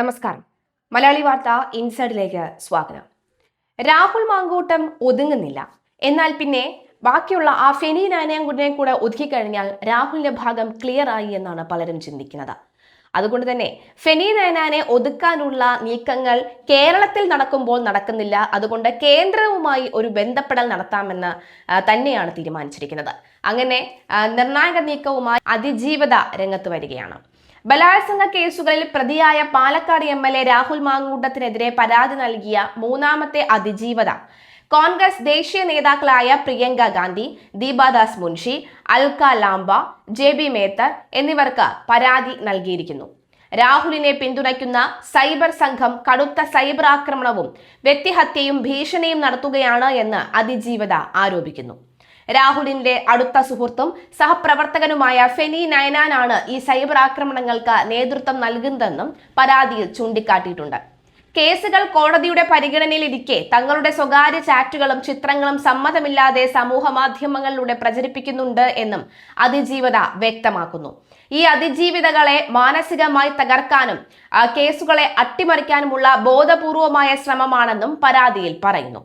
നമസ്കാരം. മലയാളി വാർത്ത ഇൻസൈഡിലേക്ക് സ്വാഗതം. രാഹുൽ മാങ്കൂട്ടം ഒതുങ്ങുന്നില്ല. എന്നാൽ പിന്നെ ബാക്കിയുള്ള ആ ഫെനി നാനയൻകുടിനെ കൂടെ ഒതുക്കിക്കഴിഞ്ഞാൽ രാഹുലിന്റെ ഭാഗം ക്ലിയർ ആയി എന്നാണ് പലരും ചിന്തിക്കുന്നത്. അതുകൊണ്ട് തന്നെ ഫെനി നയനാനെ ഒതുക്കാനുള്ള നീക്കങ്ങൾ കേരളത്തിൽ നടക്കുമ്പോൾ നടക്കുന്നില്ല. അതുകൊണ്ട് കേന്ദ്രവുമായി ഒരു ബന്ധപ്പെടൽ നടത്താമെന്ന് തന്നെയാണ് തീരുമാനിച്ചിരിക്കുന്നത്. അങ്ങനെ നിർണായക നീക്കവുമായി അതിജീവത രംഗത്ത് വരികയാണ്. ബലാത്സംഗ കേസുകളിൽ പ്രതിയായ Palakkad M L A Rahul മാങ്ങൂട്ടത്തിനെതിരെ പരാതി നൽകിയ മൂന്നാമത്തെ അതിജീവത. കോൺഗ്രസ് ദേശീയ നേതാക്കളായ പ്രിയങ്ക ഗാന്ധി ദീപാദാസ് മുൻഷി അൽക്ക ലാംബ ജെ ബി മേത്തർ എന്നിവർക്ക് പരാതി നൽകിയിരിക്കുന്നു. രാഹുലിനെ പിന്തുണയ്ക്കുന്ന സൈബർ സംഘം കടുത്ത സൈബർ ആക്രമണവും വ്യക്തിഹത്യയും ഭീഷണിയും നടത്തുകയാണ് എന്ന് അതിജീവത ആരോപിക്കുന്നു. രാഹുലിന്റെ അടുത്ത സുഹൃത്തും സഹപ്രവർത്തകനുമായ ഫെനി നയനാനാണ് ഈ സൈബർ ആക്രമണങ്ങൾക്ക് നേതൃത്വം നൽകുന്നതെന്നും പരാതിയിൽ ചൂണ്ടിക്കാട്ടിയിട്ടുണ്ട്. കേസുകൾ കോടതിയുടെ പരിഗണനയിലിരിക്കെ തങ്ങളുടെ സ്വകാര്യ ചാറ്റുകളും ചിത്രങ്ങളും സമ്മതമില്ലാതെ സമൂഹ മാധ്യമങ്ങളിലൂടെ പ്രചരിപ്പിക്കുന്നുണ്ട് എന്നും അതിജീവത വ്യക്തമാക്കുന്നു. ഈ അതിജീവിതകളെ മാനസികമായി തകർക്കാനും കേസുകളെ അട്ടിമറിക്കാനുമുള്ള ബോധപൂർവമായ ശ്രമമാണെന്നും പരാതിയിൽ പറയുന്നു.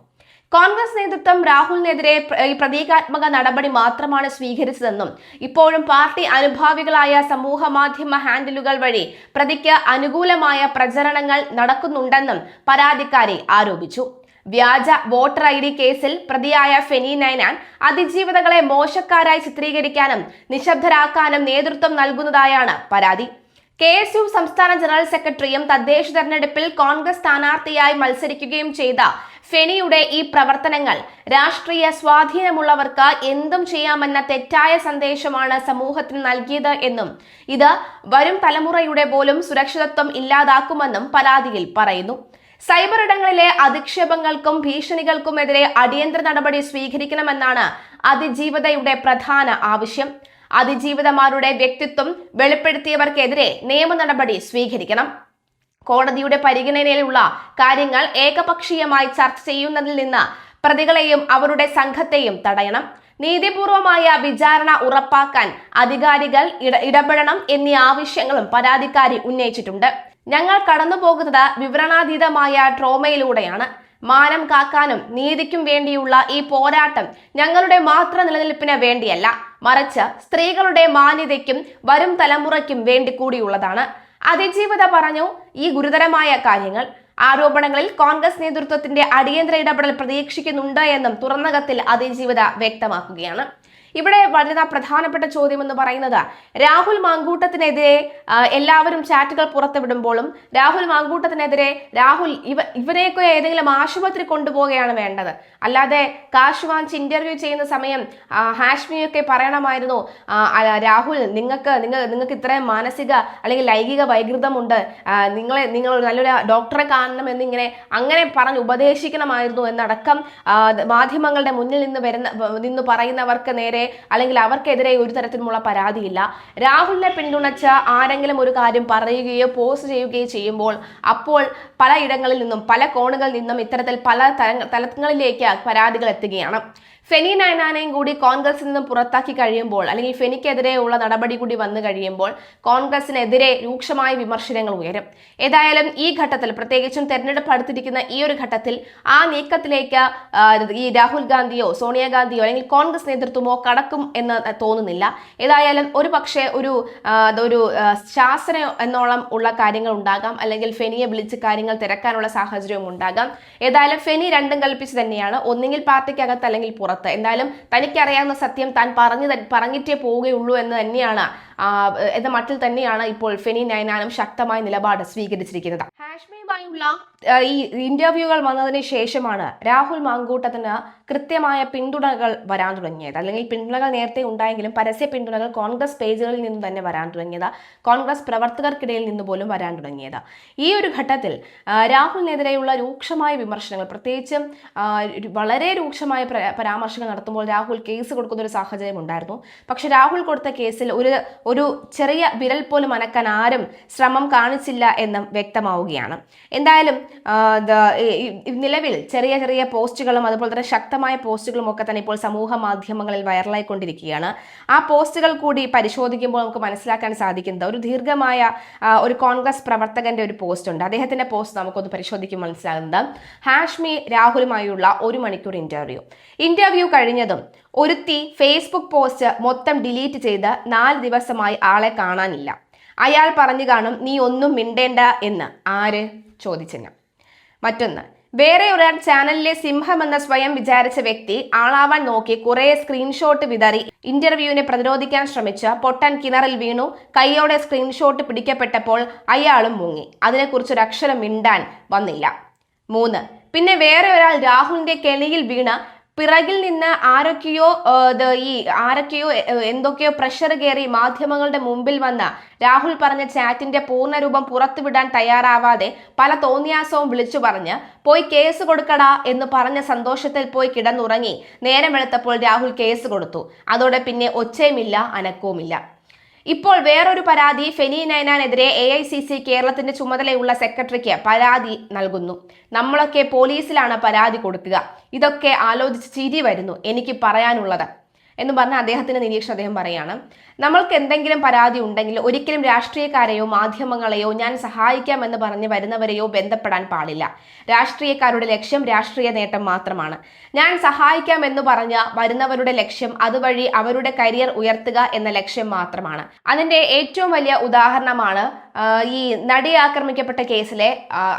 കോൺഗ്രസ് നേതൃത്വം രാഹുലിനെതിരെ പ്ര- പ്രതീകാത്മക നടപടി മാത്രമാണ് സ്വീകരിച്ചതെന്നും ഇപ്പോഴും പാർട്ടി അനുഭാവികളായ സമൂഹ മാധ്യമ ഹാൻഡിലുകൾ വഴി പ്രതിക്ക് അനുകൂലമായ പ്രചരണങ്ങൾ നടക്കുന്നുണ്ടെന്നും പരാതിക്കാരി ആരോപിച്ചു. വ്യാജ വോട്ടർ ഐ ഡി കേസിൽ പ്രതിയായ ഫെനി നൈനാൻ അതിജീവിതകളെ മോശക്കാരായി ചിത്രീകരിക്കാനും നിശബ്ദരാക്കാനും നേതൃത്വം നൽകുന്നതായാണ് പരാതി. കെ എസ് യു സംസ്ഥാന ജനറൽ സെക്രട്ടറിയും തദ്ദേശ തെരഞ്ഞെടുപ്പിൽ കോൺഗ്രസ് സ്ഥാനാർത്ഥിയായി മത്സരിക്കുകയും ചെയ്ത ഫെനിയുടെ ഈ പ്രവർത്തനങ്ങൾ രാഷ്ട്രീയ സ്വാധീനമുള്ളവർക്ക് എന്തും ചെയ്യാമെന്ന തെറ്റായ സന്ദേശമാണ് സമൂഹത്തിന് നൽകിയത് എന്നും ഇത് വരും തലമുറയുടെ പോലും സുരക്ഷിതത്വം ഇല്ലാതാക്കുമെന്നും പരാതിയിൽ പറയുന്നു. സൈബർ ഇടങ്ങളിലെ അധിക്ഷേപങ്ങൾക്കും ഭീഷണികൾക്കുമെതിരെ അടിയന്തര നടപടി സ്വീകരിക്കണമെന്നാണ് അതിജീവതയുടെ പ്രധാന ആവശ്യം. അതിജീവിതമാരുടെ വ്യക്തിത്വം വെളിപ്പെടുത്തിയവർക്കെതിരെ നിയമ നടപടി സ്വീകരിക്കണം. കോടതിയുടെ പരിഗണനയിലുള്ള കാര്യങ്ങൾ ഏകപക്ഷീയമായി ചർച്ച ചെയ്യുന്നതിൽ നിന്ന് പ്രതികളെയും അവരുടെ സംഘത്തെയും തടയണം. നീതിപൂർവമായ വിചാരണ ഉറപ്പാക്കാൻ അധികാരികൾ ഇടപെടണം എന്നീ ആവശ്യങ്ങളും പരാതിക്കാരി ഉന്നയിച്ചിട്ടുണ്ട്. ഞങ്ങൾ കടന്നുപോകുന്നത് വിവരണാതീതമായ ട്രോമയിലൂടെയാണ്. മാനം കാക്കാനും നീതിക്കും വേണ്ടിയുള്ള ഈ പോരാട്ടം ഞങ്ങളുടെ മാത്രം നിലനിൽപ്പിന് വേണ്ടിയല്ല. മറിച്ച് സ്ത്രീകളുടെ മാന്യതയ്ക്കും വരും തലമുറയ്ക്കും വേണ്ടി കൂടിയുള്ളതാണ്. അതിജീവിത പറഞ്ഞു ഈ ഗുരുതരമായ കാര്യങ്ങൾ. ആരോപണങ്ങളിൽ കോൺഗ്രസ് നേതൃത്വത്തിന്റെ അടിയന്തര ഇടപെടൽ പ്രതീക്ഷിക്കുന്നുണ്ട് എന്നും തുറന്ന കത്തിൽ അതിജീവിത വ്യക്തമാക്കുകയാണ്. ഇവിടെ വരുന്ന പ്രധാനപ്പെട്ട ചോദ്യം എന്ന് പറയുന്നത് രാഹുൽ മാങ്കൂട്ടത്തിനെതിരെ എല്ലാവരും ചാറ്റുകൾ പുറത്തുവിടുമ്പോഴും രാഹുൽ മാങ്കൂട്ടത്തിനെതിരെ രാഹുൽ ഇവ ഇവരെയൊക്കെ ഏതെങ്കിലും ആശുപത്രി കൊണ്ടുപോവുകയാണ് വേണ്ടത്. അല്ലാതെ കാശ് ഇന്റർവ്യൂ ചെയ്യുന്ന സമയം ഹാഷ്മിയൊക്കെ പറയണമായിരുന്നു രാഹുൽ നിങ്ങൾക്ക് നിങ്ങൾ നിങ്ങൾക്ക് ഇത്രയും മാനസിക അല്ലെങ്കിൽ ലൈംഗിക വൈകൃതമുണ്ട് നിങ്ങളെ നിങ്ങൾ നല്ലൊരു ഡോക്ടറെ കാണണം എന്നിങ്ങനെ അങ്ങനെ പറഞ്ഞ് ഉപദേശിക്കണമായിരുന്നു എന്നടക്കം മാധ്യമങ്ങളുടെ മുന്നിൽ നിന്ന് വരുന്ന നിന്ന് പറയുന്നവർക്ക് നേരെ അല്ലെങ്കിൽ അവർക്കെതിരെ ഒരു തരത്തിലുമുള്ള പരാതിയില്ല. രാഹുലിനെ പിന്തുണച്ച ആരെങ്കിലും ഒരു കാര്യം പറയുകയോ പോസ്റ്റ് ചെയ്യുകയോ ചെയ്യുമ്പോൾ അപ്പോൾ പല ഇടങ്ങളിൽ നിന്നും പല കോണുകളിൽ നിന്നും ഇത്തരത്തിൽ പല തല- തലങ്ങളിലേക്ക് പരാതികൾ എത്തുകയാണ്. ഫെനി നയനാനെയും കൂടി കോൺഗ്രസിൽ നിന്നും പുറത്താക്കി കഴിയുമ്പോൾ അല്ലെങ്കിൽ ഫെനിക്കെതിരെയുള്ള നടപടി കൂടി വന്നു കഴിയുമ്പോൾ കോൺഗ്രസിനെതിരെ രൂക്ഷമായ വിമർശനങ്ങൾ ഉയരും. ഏതായാലും ഈ ഘട്ടത്തിൽ പ്രത്യേകിച്ചും തെരഞ്ഞെടുപ്പ് അടുത്തിരിക്കുന്ന ഈ ഒരു ഘട്ടത്തിൽ ആ നീക്കത്തിലേക്ക് ഈ രാഹുൽ ഗാന്ധിയോ സോണിയാഗാന്ധിയോ അല്ലെങ്കിൽ കോൺഗ്രസ് നേതൃത്വമോ കടക്കും എന്ന് തോന്നുന്നില്ല. ഏതായാലും ഒരു പക്ഷേ ഒരു ഒരു ശാസന എന്നോളം ഉള്ള കാര്യങ്ങൾ ഉണ്ടാകാം അല്ലെങ്കിൽ ഫെനിയെ വിളിച്ച് കാര്യങ്ങൾ തിരക്കാനുള്ള സാഹചര്യവും ഉണ്ടാകാം. ഏതായാലും ഫെനി രണ്ടും കൽപ്പിച്ച് തന്നെയാണ്. ഒന്നുകിൽ പാർട്ടിക്കകത്ത് അല്ലെങ്കിൽ പുറത്ത്. എന്തായാലും തനിക്കറിയാവുന്ന സത്യം താൻ പറഞ്ഞു പറഞ്ഞിട്ടേ പോവുകയുള്ളൂ എന്ന് തന്നെയാണ് എന്ന മട്ടിൽ തന്നെയാണ് ഇപ്പോൾ ഫെനി നയനാനും ശക്തമായ നിലപാട് സ്വീകരിച്ചിരിക്കുന്നത്. ഹാഷ്മിയുമായുള്ള ഈ ഇന്റർവ്യൂകൾ വന്നതിന് ശേഷമാണ് രാഹുൽ മാങ്കൂട്ടത്തിന് കൃത്യമായ പിന്തുണകൾ വരാൻ തുടങ്ങിയത്. അല്ലെങ്കിൽ പിന്തുണകൾ നേരത്തെ ഉണ്ടായെങ്കിലും പരസ്യ പിന്തുണകൾ കോൺഗ്രസ് പേജുകളിൽ നിന്ന് തന്നെ വരാൻ തുടങ്ങിയത്. കോൺഗ്രസ് പ്രവർത്തകർക്കിടയിൽ നിന്ന് പോലും വരാൻ തുടങ്ങിയത്. ഈ ഒരു ഘട്ടത്തിൽ രാഹുലിനെതിരെയുള്ള രൂക്ഷമായ വിമർശനങ്ങൾ പ്രത്യേകിച്ചും വളരെ രൂക്ഷമായ പ്ര- പരാമർശങ്ങൾ നടത്തുമ്പോൾ രാഹുൽ കേസ് കൊടുക്കുന്ന ഒരു സാഹചര്യം ഉണ്ടായിരുന്നു. പക്ഷെ രാഹുൽ കൊടുത്ത കേസിൽ ഒരു ഒരു ചെറിയ വിരൽ പോലും അനക്കാൻ ആരും ശ്രമം കാണിച്ചില്ല എന്നും വ്യക്തമാവുകയാണ്. എന്തായാലും നിലവിൽ ചെറിയ ചെറിയ പോസ്റ്റുകളും അതുപോലെ തന്നെ ശക്തമായ പോസ്റ്റുകളും ഒക്കെ തന്നെ ഇപ്പോൾ സമൂഹ മാധ്യമങ്ങളിൽ വൈറലായിക്കൊണ്ടിരിക്കുകയാണ്. ആ പോസ്റ്റുകൾ കൂടി പരിശോധിക്കുമ്പോൾ നമുക്ക് മനസ്സിലാക്കാൻ സാധിക്കുന്നത് ഒരു ദീർഘമായ ഒരു കോൺഗ്രസ് പ്രവർത്തകന്റെ ഒരു പോസ്റ്റ് ഉണ്ട്. അദ്ദേഹത്തിന്റെ പോസ്റ്റ് നമുക്കൊന്ന് പരിശോധിക്കുമ്പോൾ മനസ്സിലാകുന്നത്. ഹാഷ്മി രാഹുലുമായുള്ള ഒരു മണിക്കൂർ ഇന്റർവ്യൂ. ഇന്റർവ്യൂ കഴിഞ്ഞതും ഒരുത്തി ഫേസ്ബുക്ക് പോസ്റ്റ് മൊത്തം ഡിലീറ്റ് ചെയ്ത് നാല് ദിവസമായി ആളെ കാണാനില്ല. അയാൾ പറഞ്ഞു കാണും നീ ഒന്നും മിണ്ടേണ്ട എന്ന്. ആര്? ചോദിച്ചെന്ന് മറ്റൊന്ന് വേറെ ഒരാൾ ചാനലിലെ സിംഹം എന്ന സ്വയം വിചാരിച്ച വ്യക്തി ആളാവാൻ നോക്കി കുറെ സ്ക്രീൻഷോട്ട് വിതറി ഇന്റർവ്യൂവിനെ പ്രതിരോധിക്കാൻ ശ്രമിച്ച പൊട്ടൻ കിണറിൽ വീണു. കൈയോടെ സ്ക്രീൻഷോട്ട് പിടിക്കപ്പെട്ടപ്പോൾ അയാളും മുങ്ങി. അതിനെക്കുറിച്ച് അക്ഷരം മിണ്ടാൻ വന്നില്ല. മൂന്ന് പിന്നെ വേറെ ഒരാൾ രാഹുലിന്റെ കെണിയിൽ വീണ് പിറകിൽ നിന്ന് ആരൊക്കെയോ ഈ ആരൊക്കെയോ എന്തൊക്കെയോ പ്രഷർ കയറി മാധ്യമങ്ങളുടെ മുമ്പിൽ വന്ന രാഹുൽ പറഞ്ഞ ചാറ്റിന്റെ പൂർണരൂപം പുറത്തുവിടാൻ തയ്യാറാവാതെ പല തോന്നിയാസവും വിളിച്ചു പറഞ്ഞ് പോയി കേസ് കൊടുക്കടാ എന്ന് പറഞ്ഞ സന്തോഷത്തിൽ പോയി കിടന്നുറങ്ങി. നേരം വെളുത്തപ്പോൾ രാഹുൽ കേസ് കൊടുത്തു. അതോടെ പിന്നെ ഒച്ചയുമില്ല അനക്കവുമില്ല. ഇപ്പോൾ വേറൊരു പരാതി ഫെനി നൈനാനെതിരെ എ ഐ സി സി കേരളത്തിന്റെ ചുമതലയുള്ള സെക്രട്ടറിക്ക് പരാതി നൽകുന്നു. നമ്മളൊക്കെ പോലീസിലാണ് പരാതി കൊടുക്കുക. ഇതൊക്കെ ആലോചിച്ച് ചിരി വരുന്നു എനിക്ക് പറയാനുള്ളത്. എന്ന് പറഞ്ഞ അദ്ദേഹത്തിന്റെ നിരീക്ഷണം അദ്ദേഹം പറയാണ്. നമ്മൾക്ക് എന്തെങ്കിലും പരാതി ഉണ്ടെങ്കിൽ ഒരിക്കലും രാഷ്ട്രീയക്കാരെയോ മാധ്യമങ്ങളെയോ ഞാൻ സഹായിക്കാമെന്ന് പറഞ്ഞ് വരുന്നവരെയോ ബന്ധപ്പെടാൻ പാടില്ല. രാഷ്ട്രീയക്കാരുടെ ലക്ഷ്യം രാഷ്ട്രീയ നേട്ടം മാത്രമാണ്. ഞാൻ സഹായിക്കാമെന്ന് പറഞ്ഞ വരുന്നവരുടെ ലക്ഷ്യം അതുവഴി അവരുടെ കരിയർ ഉയർത്തുക എന്ന ലക്ഷ്യം മാത്രമാണ്. അതിന്റെ ഏറ്റവും വലിയ ഉദാഹരണമാണ് ഈ നടി ആക്രമിക്കപ്പെട്ട കേസിലെ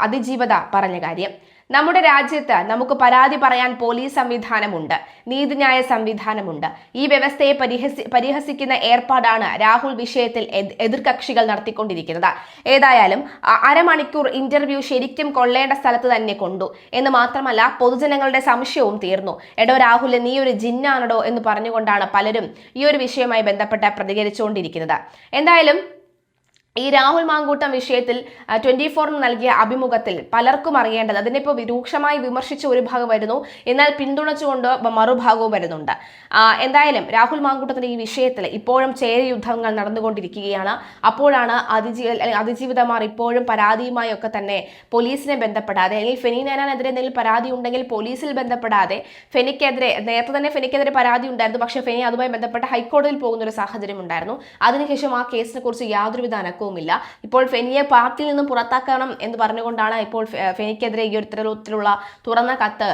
അതിജീവത പറഞ്ഞ കാര്യം. നമ്മുടെ രാജ്യത്ത് നമുക്ക് പരാതി പറയാൻ പോലീസ് സംവിധാനമുണ്ട് നീതിന്യായ സംവിധാനമുണ്ട്. ഈ വ്യവസ്ഥയെ പരിഹസി പരിഹസിക്കുന്ന ഏർപ്പാടാണ് രാഹുൽ വിഷയത്തിൽ എത്- എതിർകക്ഷികൾ നടത്തിക്കൊണ്ടിരിക്കുന്നത്. ഏതായാലും അരമണിക്കൂർ ഇന്റർവ്യൂ ശരിക്കും കൊള്ളേണ്ട സ്ഥലത്ത് തന്നെ കൊണ്ടു. എന്ന് മാത്രമല്ല പൊതുജനങ്ങളുടെ സംശയവും തീർന്നു. എടോ രാഹുൽ നീ ഒരു ജിന്നാണടോ എന്ന് പറഞ്ഞുകൊണ്ടാണ് പലരും ഈ ഒരു വിഷയവുമായി ബന്ധപ്പെട്ട് പ്രതികരിച്ചുകൊണ്ടിരിക്കുന്നത്. എന്തായാലും ഈ രാഹുൽ മാങ്കൂട്ടം വിഷയത്തിൽ ട്വന്റി ഫോറിന് നൽകിയ അഭിമുഖത്തിൽ പലർക്കും അറിയേണ്ടത് അതിനിപ്പോൾ രൂക്ഷമായി വിമർശിച്ച ഒരു ഭാഗം വരുന്നു എന്നാൽ പിന്തുണച്ചുകൊണ്ട് മറുഭാഗവും വരുന്നുണ്ട്. എന്തായാലും രാഹുൽ മാങ്കൂട്ടത്തിന്റെ ഈ വിഷയത്തിൽ ഇപ്പോഴും ചേര യുദ്ധങ്ങൾ നടന്നുകൊണ്ടിരിക്കുകയാണ്. അപ്പോഴാണ് അതിജീ അതിജീവിതമാർ ഇപ്പോഴും പരാതിയുമായി ഒക്കെ തന്നെ പോലീസിനെ ബന്ധപ്പെടാതെ അല്ലെങ്കിൽ ഫെനി നാനാനെതിരെ എന്തെങ്കിലും പരാതി ഉണ്ടെങ്കിൽ പോലീസിൽ ബന്ധപ്പെടാതെ ഫെനിക്കെതിരെ നേരത്തെ തന്നെ ഫെനിക്കെതിരെ പരാതി ഉണ്ടായിരുന്നു. പക്ഷേ ഫെനി അതുമായി ബന്ധപ്പെട്ട് ഹൈക്കോടതിയിൽ പോകുന്ന ഒരു സാഹചര്യം ഉണ്ടായിരുന്നു. അതിനുശേഷം ആ കേസിനെ കുറിച്ച് യാതൊരുവിധ അനക്കവുമില്ല ഇപ്പോൾ ഫെനിയെ പാർട്ടിയിൽ നിന്നും പുറത്താക്കണം എന്ന് പറഞ്ഞുകൊണ്ടാണ് ഇപ്പോൾ ഫെനിക്കെതിരെ ഈ ഒരു തരത്തിലുള്ള തുറന്ന കത്ത്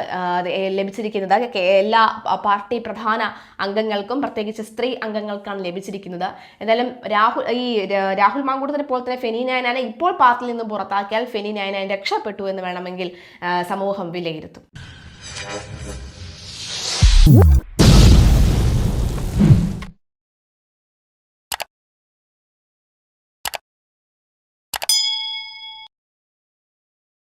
ലഭിച്ചിരിക്കുന്നത്. എല്ലാ പാർട്ടി പ്രധാന അംഗങ്ങൾക്കും പ്രത്യേകിച്ച് സ്ത്രീ അംഗങ്ങൾക്കാണ് ലഭിച്ചിരിക്കുന്നത്. എന്തായാലും രാഹുൽ ഈ രാഹുൽ മാങ്കൂട്ടത്തിനെ പോലെ തന്നെ ഫെനി നായനാനെ ഇപ്പോൾ പാർട്ടിയിൽ നിന്നും പുറത്താക്കിയാൽ ഫെനി നായനാൻ രക്ഷപ്പെട്ടു എന്ന് വേണമെങ്കിൽ സമൂഹം വിലയിരുത്തും.